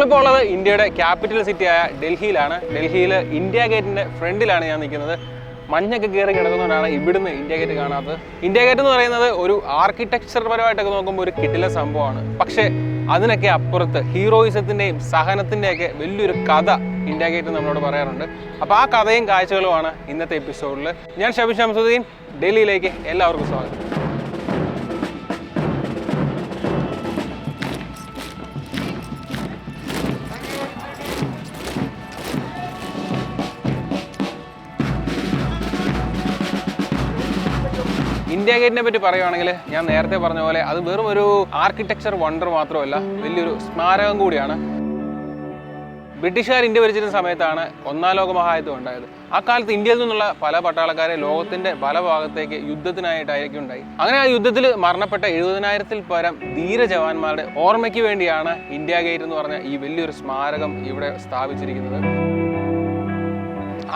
നമ്മളിപ്പോൾ ഉള്ളത് ഇന്ത്യയുടെ ക്യാപിറ്റൽ സിറ്റിയായ ഡൽഹിയിലാണ്. ഡൽഹിയിൽ ഇന്ത്യ ഗേറ്റിന്റെ ഫ്രണ്ടിലാണ് ഞാൻ നിൽക്കുന്നത്. മഞ്ഞൊക്കെ കയറി കിടക്കുന്നതുകൊണ്ടാണ് ഇവിടുന്ന് ഇന്ത്യ ഗേറ്റ് കാണാത്തത്. ഇന്ത്യ ഗേറ്റ് എന്ന് പറയുന്നത് ഒരു ആർക്കിടെക്ചർ പരമായിട്ടൊക്കെ നോക്കുമ്പോൾ ഒരു കിട്ടില സംഭവമാണ്. പക്ഷേ അതിനൊക്കെ അപ്പുറത്ത് ഹീറോയിസത്തിന്റെയും സഹനത്തിന്റെയൊക്കെ വലിയൊരു കഥ ഇന്ത്യ ഗേറ്റ് നമ്മളോട് പറയാറുണ്ട്. അപ്പോൾ ആ കഥയും കാഴ്ചകളുമാണ് ഇന്നത്തെ എപ്പിസോഡിൽ ഞാൻ ഷബി ഷംസുദ്ദീൻ ഡൽഹിയിലേക്ക് എല്ലാവർക്കും സ്വാഗതം. ഇന്ത്യ ഗേറ്റിനെ പറ്റി പറയുവാണെങ്കിൽ ഞാൻ നേരത്തെ പറഞ്ഞ പോലെ അത് വെറും ഒരു ആർക്കിടെക്ചർ വണ്ടർ മാത്രമല്ല വലിയൊരു സ്മാരകം കൂടിയാണ്. ബ്രിട്ടീഷുകാർ ഇന്ത്യ ഭരിച്ചിരുന്ന സമയത്താണ് ഒന്നാം ലോക മഹായുദ്ധം ഉണ്ടായത്. ആ കാലത്ത് ഇന്ത്യയിൽ നിന്നുള്ള പല പട്ടാളക്കാരെ ലോകത്തിന്റെ പല ഭാഗത്തേക്ക് യുദ്ധത്തിനായിട്ടായിരിക്കും ഉണ്ടായി. അങ്ങനെ ആ യുദ്ധത്തിൽ മരണപ്പെട്ട എഴുപതിനായിരത്തിൽ പരം ധീര ജവാന്മാരുടെ ഓർമ്മയ്ക്ക് വേണ്ടിയാണ് ഇന്ത്യ ഗേറ്റ് എന്ന് പറഞ്ഞ ഈ വലിയൊരു സ്മാരകം ഇവിടെ സ്ഥാപിച്ചിരിക്കുന്നത്.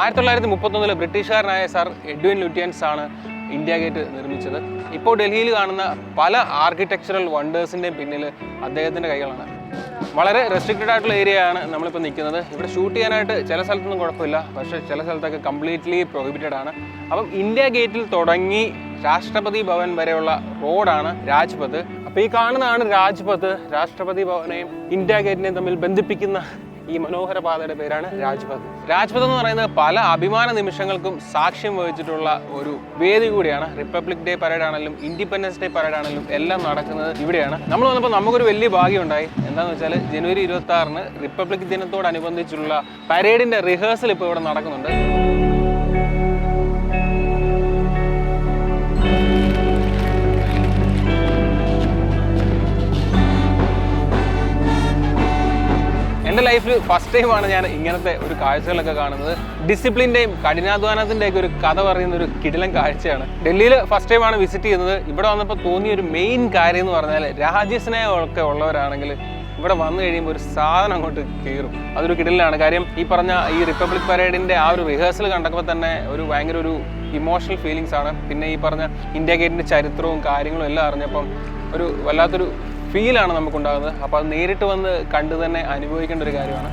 ആയിരത്തി തൊള്ളായിരത്തി മുപ്പത്തൊന്നിൽ ബ്രിട്ടീഷുകാരനായ സർ എഡ്വിൻ ലുറ്റിയൻസ് ആണ് ഇന്ത്യ ഗേറ്റ് നിർമ്മിച്ചത്. ഇപ്പോൾ ഡൽഹിയിൽ കാണുന്ന പല ആർക്കിടെക്ചറൽ വണ്ടേഴ്സിന്റെയും പിന്നിൽ അദ്ദേഹത്തിന്റെ കൈകളാണ്. വളരെ റെസ്ട്രിക്റ്റഡ് ആയിട്ടുള്ള ഏരിയയാണ് നമ്മളിപ്പോൾ നിൽക്കുന്നത്. ഇവിടെ ഷൂട്ട് ചെയ്യാനായിട്ട് ചില സ്ഥലത്തൊന്നും കുഴപ്പമില്ല. പക്ഷേ ചില സ്ഥലത്തൊക്കെ കംപ്ലീറ്റ്ലി പ്രൊഹിബിറ്റഡ് ആണ്. അപ്പം ഇന്ത്യ ഗേറ്റിൽ തുടങ്ങി രാഷ്ട്രപതി ഭവൻ വരെയുള്ള റോഡാണ് രാജ്പഥ്. അപ്പോൾ ഈ കാണുന്നതാണ് രാജ്പഥ്. രാഷ്ട്രപതി ഭവനെയും ഇന്ത്യ ഗേറ്റിനെയും തമ്മിൽ ബന്ധിപ്പിക്കുന്ന ഈ മനോഹര പാതയുടെ പേരാണ് രാജ്പഥ്. രാജ്പഥ് എന്ന് പറയുന്നത് പല അഭിമാന നിമിഷങ്ങൾക്കും സാക്ഷ്യം വഹിച്ചിട്ടുള്ള ഒരു വേദി കൂടിയാണ്. റിപ്പബ്ലിക് ഡേ പരേഡ് ആണെങ്കിലും ഇൻഡിപെൻഡൻസ് ഡേ പരേഡ് ആണെങ്കിലും എല്ലാം നടക്കുന്നത് ഇവിടെയാണ്. നമ്മൾ വന്നപ്പോൾ നമുക്കൊരു വലിയ ഭാഗ്യം ഉണ്ടായി. എന്താണെന്ന് വെച്ചാൽ ജനുവരി ഇരുപത്തി ആറിന് റിപ്പബ്ലിക് ദിനത്തോടനുബന്ധിച്ചുള്ള പരേഡിന്റെ റിഹേഴ്സൽ ഇപ്പോൾ ഇവിടെ നടക്കുന്നുണ്ട്. എന്റെ ലൈഫിൽ ഫസ്റ്റ് ടൈമാണ് ഞാൻ ഇങ്ങനത്തെ ഒരു കാഴ്ചകളൊക്കെ കാണുന്നത്. ഡിസിപ്ലിന്റെയും കഠിനാധ്വാനത്തിന്റെയൊക്കെ ഒരു കഥ പറയുന്ന ഒരു കിടിലൻ കാഴ്ചയാണ്. ഡൽഹിയിൽ ഫസ്റ്റ് ടൈമാണ് വിസിറ്റ് ചെയ്യുന്നത്. ഇവിടെ വന്നപ്പോൾ തോന്നിയ ഒരു മെയിൻ കാര്യം എന്ന് പറഞ്ഞാൽ രാജ്യസ്നേഹമൊക്കെ ഉള്ളവരാണെങ്കിൽ ഇവിടെ വന്നു കഴിയുമ്പോൾ ഒരു സാധനം അങ്ങോട്ട് കയറും അതൊരു കിടിലാണ്. കാര്യം ഈ പറഞ്ഞ ഈ റിപ്പബ്ലിക് പരേഡിന്റെ ആ ഒരു റിഹേഴ്സൽ കണ്ടപ്പോൾ തന്നെ ഒരു ഭയങ്കര ഒരു ഇമോഷണൽ ഫീലിങ്സ് ആണ്. പിന്നെ ഈ പറഞ്ഞ ഇന്ത്യ ഗേറ്റിന്റെ ചരിത്രവും കാര്യങ്ങളും എല്ലാം അറിഞ്ഞപ്പം ഒരു വല്ലാത്തൊരു ഫീലാണ് നമുക്കുണ്ടാകുന്നത്. അപ്പോൾ അത് നേരിട്ട് വന്ന് കണ്ടു തന്നെ അനുഭവിക്കേണ്ട ഒരു കാര്യമാണ്.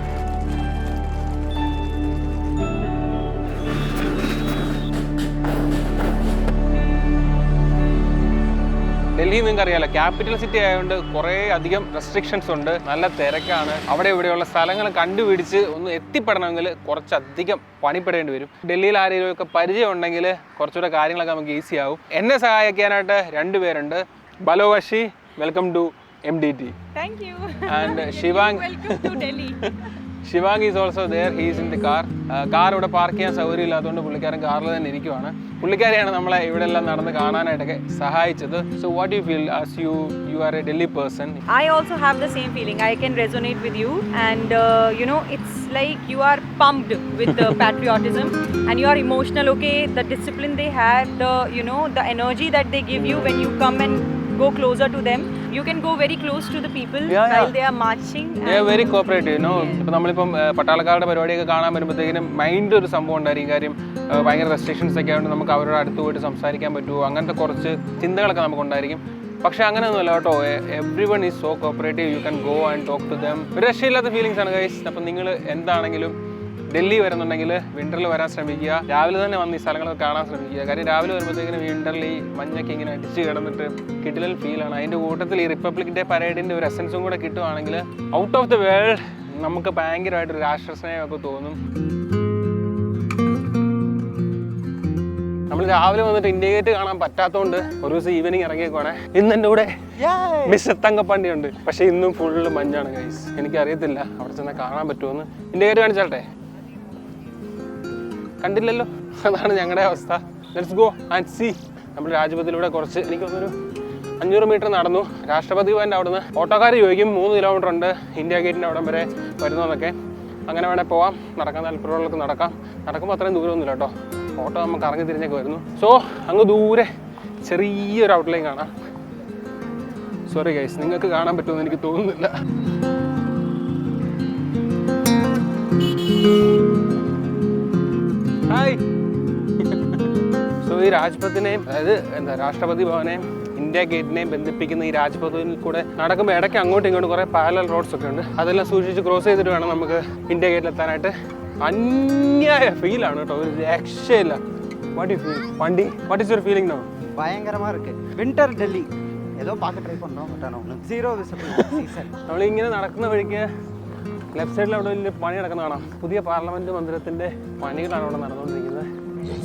ഡൽഹി നിങ്ങൾക്ക് അറിയാലോ ക്യാപിറ്റൽ സിറ്റി ആയതുകൊണ്ട് കുറേ അധികം റെസ്ട്രിക്ഷൻസ് ഉണ്ട്. നല്ല തിരക്കാണ്. അവിടെ ഇവിടെയുള്ള സ്ഥലങ്ങൾ കണ്ടുപിടിച്ച് ഒന്ന് എത്തിപ്പെടണമെങ്കിൽ കുറച്ചധികം പണിപ്പെടേണ്ടി വരും. ഡൽഹിയിൽ ആരെങ്കിലും ഒക്കെ പരിചയം ഉണ്ടെങ്കിൽ കുറച്ചുകൂടെ കാര്യങ്ങളൊക്കെ നമുക്ക് ഈസി ആവും. എന്നെ സഹായിക്കാനായിട്ട് രണ്ടുപേരുണ്ട് ബലോവഷി വെൽക്കം ടു ടി Thank you. And uh, Shivang. Welcome to Delhi. Shivang is also there he's in the car car ഇവിടെ പാർക്ക് ചെയ്യാൻ സൗകര്യം ഇല്ലാത്തതുകൊണ്ട് പുള്ളിക്കാരൻ കാറിൽ തന്നെ ഇരിക്കുവാണ് പുള്ളിക്കാരെയാണ് നമ്മളെ ഇവിടെ എല്ലാം നടന്ന് കാണാനായിട്ടൊക്കെ സഹായിച്ചത് so what you feel as you you are a Delhi person I also have the same feeling. I can resonate with you, and uh, you know, it's like you are pumped with the patriotism, and you are emotional. Okay, the discipline they had, the you know, the energy that they give you when you come and go closer to them. You can go very close to the people Yeah, yeah. while they are marching. They very cooperative no ഇപ്പം നമ്മളിപ്പം പട്ടാളക്കാരുടെ പരിപാടിയൊക്കെ കാണാൻ വരുമ്പോഴത്തേക്കിനും mind ഒരു സംഭവം ഉണ്ടായിരിക്കും. കാര്യം ഭയങ്കര restrictions ഒക്കെ ആയതുകൊണ്ട് നമുക്ക് അവരോട് അടുത്ത് പോയിട്ട് സംസാരിക്കാൻ പറ്റുമോ അങ്ങനത്തെ കുറച്ച് ചിന്തകളൊക്കെ നമുക്കുണ്ടായിരിക്കും പക്ഷെ അങ്ങനെയൊന്നുമല്ല കേട്ടോ. Everyone is so cooperative you can go and talk to them ഒരു രക്ഷയില്ലാത്ത ഫീലിങ്സ് ആണ് ഗൈസ് അപ്പം നിങ്ങൾ എന്താണെങ്കിലും ഡൽഹി വരുന്നുണ്ടെങ്കിൽ വിന്ററിൽ വരാൻ ശ്രമിക്കുക. രാവിലെ തന്നെ വന്ന് ഈ സ്ഥലങ്ങളൊക്കെ കാണാൻ ശ്രമിക്കുക. കാര്യം രാവിലെ വരുമ്പോഴത്തേക്കും വിന്ററിൽ ഈ മഞ്ഞൊക്കെ ഇങ്ങനെ അടിച്ച് കിടന്നിട്ട് കിട്ടിലൽ ഫീലാണ് അതിന്റെ കൂട്ടത്തിൽ ഈ റിപ്പബ്ലിക് ഡേ പരേഡിന്റെ ഒരു എസൻസും കൂടെ കിട്ടുവാണെങ്കിൽ ഔട്ട് ഓഫ് ദി വേൾഡ് നമുക്ക് ഭയങ്കരമായിട്ടൊരു രാഷ്ട്രസ്നേഹമൊക്കെ തോന്നും. നമ്മൾ രാവിലെ വന്നിട്ട് ഇന്ത്യ ഗേറ്റ് കാണാൻ പറ്റാത്തതുകൊണ്ട് ഒരു ദിവസം ഈവനിങ് ഇറങ്ങിയേക്കുവാണേ. ഇന്ന് എന്റെ കൂടെ മിസ് തങ്കപ്പണ്ടി ഉണ്ട് പക്ഷേ ഇന്നും ഫുള്ള് മഞ്ഞാണ് ഗൈസ് എനിക്കറിയത്തില്ല. അവിടെ ചെന്നാൽ കാണാൻ പറ്റുമെന്ന്. ഇന്ത്യ ഗേറ്റ് കാണിച്ചാട്ടെ കണ്ടില്ലല്ലോ? അതാണ് ഞങ്ങളുടെ അവസ്ഥ. ലെറ്റ്സ് ഗോ ആൻഡ് സി നമ്മൾ രാജ്പഥിലൂടെ കുറച്ച് എനിക്ക് തോന്നുന്നു അഞ്ഞൂറ് മീറ്റർ നടന്നു. രാഷ്ട്രപതി ഭവന്റെ അവിടുന്ന്. ഓട്ടോക്കാർ ചോദിക്കും മൂന്ന് കിലോമീറ്റർ ഉണ്ട്. ഇന്ത്യ ഗേറ്റിന്റെ അവിടം വരെ വരുന്നതെന്നൊക്കെ അങ്ങനെ വേണേൽ പോവാം. നടക്കാൻ താല്പര്യമുള്ളവർക്ക് നടക്കാം. നടക്കുമ്പോൾ അത്രയും ദൂരമൊന്നുമില്ല കേട്ടോ. ഓട്ടോ നമുക്ക് ഇറങ്ങി തിരിഞ്ഞൊക്കെ വരുന്നു. സോ അങ്ങ് ദൂരെ ചെറിയൊരു ഔട്ട്ലൈൻ കാണാം. സോറി ഗൈസ് നിങ്ങൾക്ക് കാണാൻ പറ്റുമെന്ന് എനിക്ക് തോന്നുന്നില്ല. ഹായ് സോ ഈ രാജ്പഥിനെയും അതായത് എന്താ രാഷ്ട്രപതി ഭവനെയും ഇന്ത്യ ഗേറ്റിനെയും ബന്ധിപ്പിക്കുന്ന ഈ രാജ്പഥിൽ കൂടെ നടക്കുമ്പോൾ ഇടയ്ക്ക് അങ്ങോട്ടും ഇങ്ങോട്ടും കുറേ പാരലൽ റോഡ്സ് ഒക്കെ ഉണ്ട് അതെല്ലാം സൂക്ഷിച്ച് ക്രോസ് ചെയ്തിട്ട് വേണം നമുക്ക് ഇന്ത്യ ഗേറ്റിൽ എത്താനായിട്ട് അന്യായ ഫീലാണ് കേട്ടോ ഒരു രക്ഷയില്ല വാട്ട് യു ഫീൽ വണ്ടി what is your feeling no பயங்கரமா இருக்கு வின்டர் டெல்லி ஏதோ பார்க்க ட்ரை பண்றோம் பட் ஆனால் ஒன்று ஜீரோ விசிபிள் சீசன் നമ്മളിങ്ങനെ നടക്കുന്ന വഴിക്ക് ലെഫ്റ്റ് സൈഡിൽ അവിടെ വലിയ പണി നടക്കുന്ന കാണാം. പുതിയ പാർലമെന്റ് മന്ദിരത്തിന്റെ പണികളാണ് അവിടെ നടന്നുകൊണ്ടിരിക്കുന്നത്.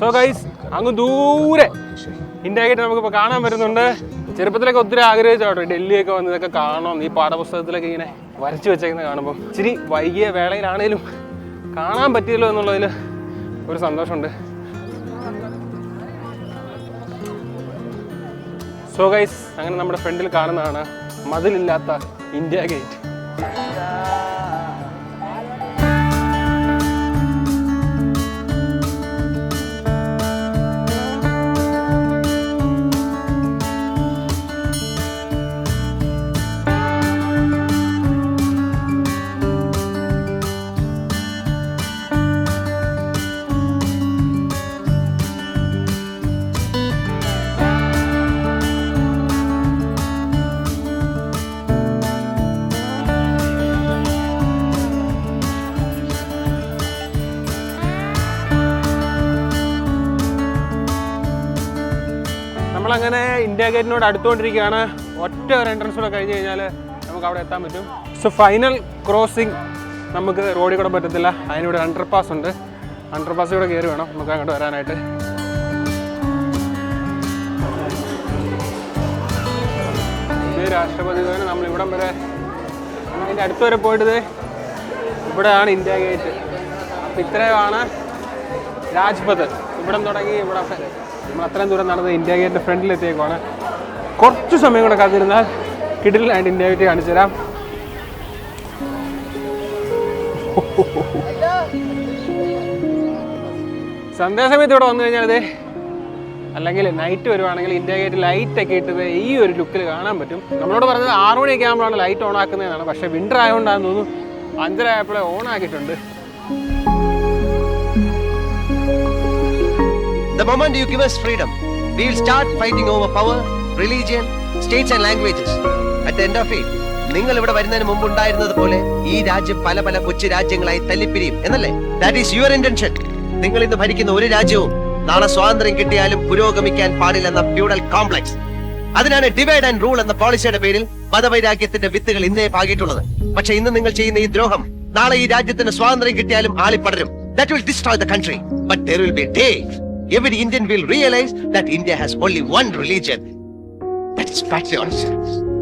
സോ ഗൈസ് അങ്ങ് ദൂരെ ഇന്ത്യ ഗേറ്റ് നമുക്കിപ്പോൾ കാണാൻ പറ്റുന്നുണ്ട്. ചെറുപ്പത്തിലൊക്കെ ഒത്തിരി ആഗ്രഹിച്ചോട്ടെ ഡൽഹിയൊക്കെ വന്ന് ഇതൊക്കെ കാണണം. ഈ പാഠപുസ്തകത്തിലൊക്കെ ഇങ്ങനെ വരച്ചു വെച്ചേക്കുന്നത് കാണുമ്പോൾ ഇച്ചിരി വൈകിയ വേളയിലാണേലും കാണാൻ പറ്റിയല്ലോ എന്നുള്ളതിൽ ഒരു സന്തോഷമുണ്ട്. സോ ഗൈസ് അങ്ങനെ നമ്മുടെ ഫ്രണ്ടിൽ കാണുന്നതാണ് മതിലില്ലാത്ത ഇന്ത്യ ഗേറ്റ് നമ്മളങ്ങനെ ഇന്ത്യ ഗേറ്റിനോട് അടുത്തുകൊണ്ടിരിക്കുകയാണ്. ഒറ്റ ഒരു എൻട്രൻസ് കൂടെ കഴിഞ്ഞ് കഴിഞ്ഞാൽ നമുക്ക് അവിടെ എത്താൻ പറ്റും. സോ ഫൈനൽ ക്രോസിംഗ് നമുക്ക് റോഡിൽ കൂടെ പറ്റത്തില്ല. അതിനിവിടെ അണ്ടർ പാസ് ഉണ്ട്. അണ്ടർപാസ് കൂടെ കയറി വേണം. നമുക്ക് അങ്ങോട്ട് വരാനായിട്ട്. രാഷ്ട്രപതി ഭവന് നമ്മൾ ഇവിടം വരെ അതിന്റെ അടുത്ത് വരെ പോയിട്ട് ഇവിടെയാണ് ഇന്ത്യ ഗേറ്റ്. അപ്പം ഇത്രയുമാണ് രാജ്പഥ്. ഇവിടം തുടങ്ങി ഇവിടെ നമ്മൾ അത്രയും ദൂരം നടന്ന് ഇന്ത്യ ഗേറ്റിന്റെ ഫ്രണ്ടിൽ എത്തിയേക്കുവാണ്. കുറച്ച് സമയം കൂടെ കാത്തിരുന്നാൽ കിടിലായിട്ട് ഇന്ത്യ ഗേറ്റ് കാണിച്ചു തരാം. സന്ധ്യാസമയത്ത് ഇവിടെ വന്നു കഴിഞ്ഞാൽ അതെ അല്ലെങ്കിൽ നൈറ്റ് വരുവാണെങ്കിൽ ഇന്ത്യ ഗേറ്റ് ലൈറ്റ് ഒക്കെ ഇട്ടത് ഈ ഒരു ലുക്കിൽ കാണാൻ പറ്റും. നമ്മളോട് പറഞ്ഞത് ആറുമണിയൊക്കെ ആകുമ്പോഴാണ് ലൈറ്റ് ഓൺ ആക്കുന്നതെന്നാണ്. പക്ഷേ വിന്റർ ആയതുകൊണ്ടാണെന്ന് തോന്നുന്നു അഞ്ചര ആയപ്പോഴേ ഓൺ ആക്കിയിട്ടുണ്ട്. Moment you give us freedom, we will start fighting over power, religion, states and languages. At the end of it, നിങ്ങൾ ഇവിടെ വരുന്നതിന് മുമ്പ് ഉണ്ടായിരുന്നത് പോലെ ഈ രാജ്യം പല പല കൊച്ചു രാജ്യങ്ങളായി തല്ലിപ്പിരിയും എന്നല്ലേ? ദാറ്റ് ഈസ് യുവർ ഇന്റൻഷൻ നിങ്ങൾ ഇന്ന് ഭരിക്കുന്ന ഒരു രാജ്യവും നാളെ സ്വാതന്ത്ര്യം കിട്ടിയാലും പുരോഗമിക്കാൻ പാടില്ലെന്ന ഫ്യൂഡൽ കോംപ്ലക്സ് അതിനാണ് ഡിവൈഡ് ആൻഡ് റൂൾ എന്ന പോളിസിയുടെ പേരിൽ മതവൈരാഗ്യത്തിന്റെ വിത്തുകൾ ഇന്നേ പാകിയിട്ടുള്ളത്. പക്ഷെ ഇന്ന് നിങ്ങൾ ചെയ്യുന്ന ഈ ദ്രോഹം നാളെ ഈ രാജ്യത്തിന് സ്വാതന്ത്ര്യം കിട്ടിയാലും ആളിപ്പടരും. That will destroy the country but there will be day every Indian will realize that India has only one religion. That is patriotism.